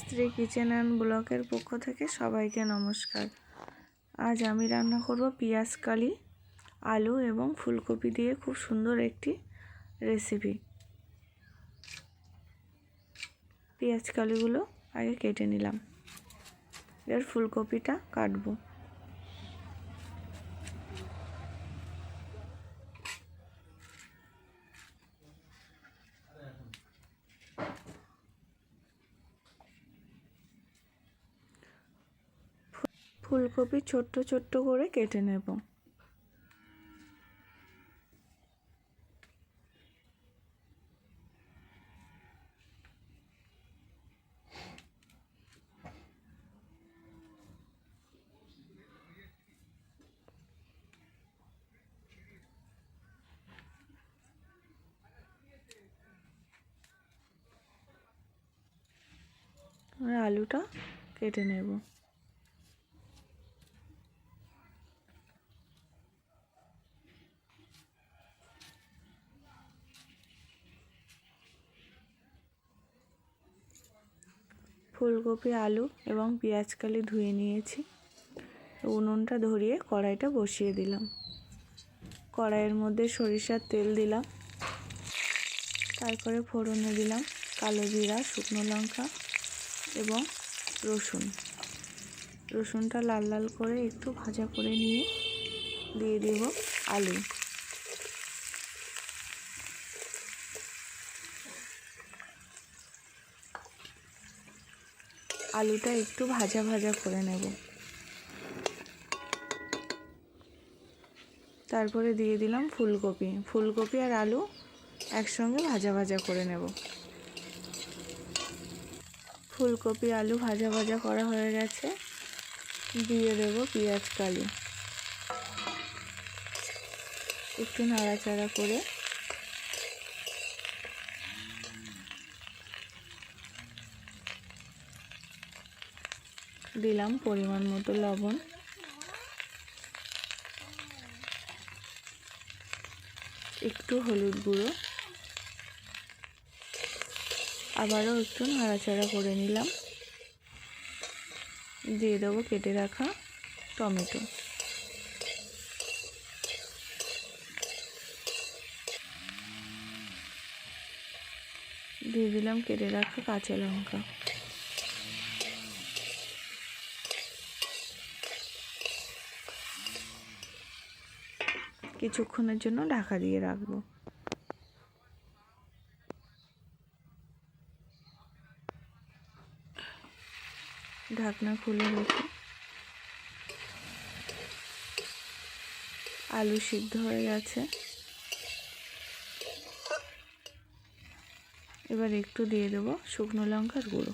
স্ত্রী kitchen and ব্লকের পক্ষ থেকে সবাইকে নমস্কার। আজ আমি রান্না করব পেঁয়াজ, কালি, আলু এবং ফুলকপি দিয়ে খুব সুন্দর একটি রেসিপি পেঁয়াজ, কালিগুলো আগে কেটে নিলাম। এর ফুলকপিটা কাটবো। ফুলকপি ছোট্ট ছোট্ট করে কেটে নেব। আলুটা কেটে নেব। ফুলকপি, আলু এবং পেঁয়াজকালি ধুয়ে নিয়েছি। উনুনটা ধরিয়ে কড়াইটা বসিয়ে দিলাম। কড়াইয়ের মধ্যে সরিষার তেল দিলাম। তারপরে ফোড়নে দিলাম কালো জিরা, শুকনো লঙ্কা এবং রসুন। রসুনটা লাল লাল করে একটু ভাজা করে নিয়ে দিয়ে দেব আলু। আলুটা একটু ভাজা ভাজা করে নেব। তারপরে দিয়ে দিলাম ফুলকপি। ফুলকপি আর আলু একসঙ্গে ভাজা ভাজা করে নেব। ফুলকপি, আলু ভাজা ভাজা করা হয়ে গেছে। দিয়ে দেব পেঁয়াজ কালি। একটু নাড়াচাড়া করে দিলাম পরিমাণ মতো লবণ। একটু হলুদ গুঁড়ো। আবারও একটু নাড়াচাড়া করে নিলাম। দিয়ে দেবো কেটে রাখা টমেটো। দিয়ে দিলাম কেটে রাখা কাঁচা লঙ্কা। কিছুক্ষণের জন্য ঢাকা দিয়ে রাখব। ঢাকনা খুলে রেখে আলু সিদ্ধ হয়ে গেছে। এবার একটু দিয়ে দেবো শুকনো লঙ্কার গুঁড়ো।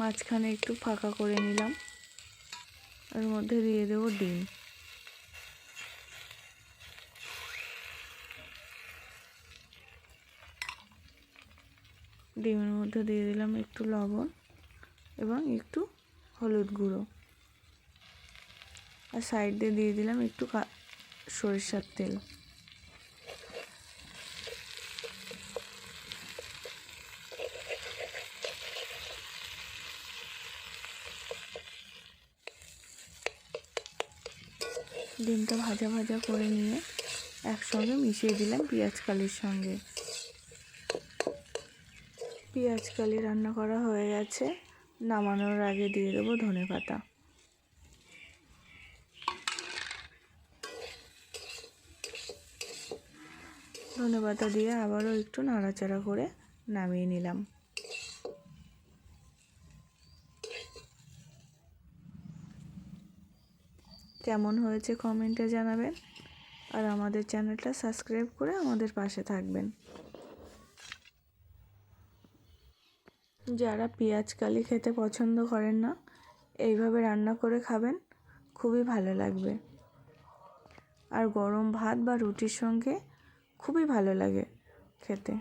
মাঝখানে একটু ফাঁকা করে নিলাম। ওর মধ্যে দিয়ে দেবো ডিম। ডিমের মধ্যে দিয়ে দিলাম একটু লবণ এবং একটু হলুদ গুঁড়ো। আর সাইড দিয়ে দিয়ে দিলাম একটু সরিষার তেল। ডিমটা ভাজা ভাজা করে নিয়ে একসঙ্গে মিশিয়ে দিলাম পেঁয়াজ কালির সঙ্গে। পেঁয়াজ কালি রান্না করা হয়ে গেছে। নামানোর আগে দিয়ে দেবো ধনে পাতা। ধনে পাতা দিয়ে আবারও একটু নাড়াচাড়া করে নামিয়ে নিলাম। কেমন হয়েছে কমেন্টে জানাবেন। আর আমাদের চ্যানেলটা সাবস্ক্রাইব করে আমাদের পাশে থাকবেন। যারা পেঁয়াজ কালি খেতে পছন্দ করেন না, এইভাবে রান্না করে খাবেন, খুবই ভালো লাগবে। আর গরম ভাত বা রুটির সঙ্গে খুবই ভালো লাগে খেতে।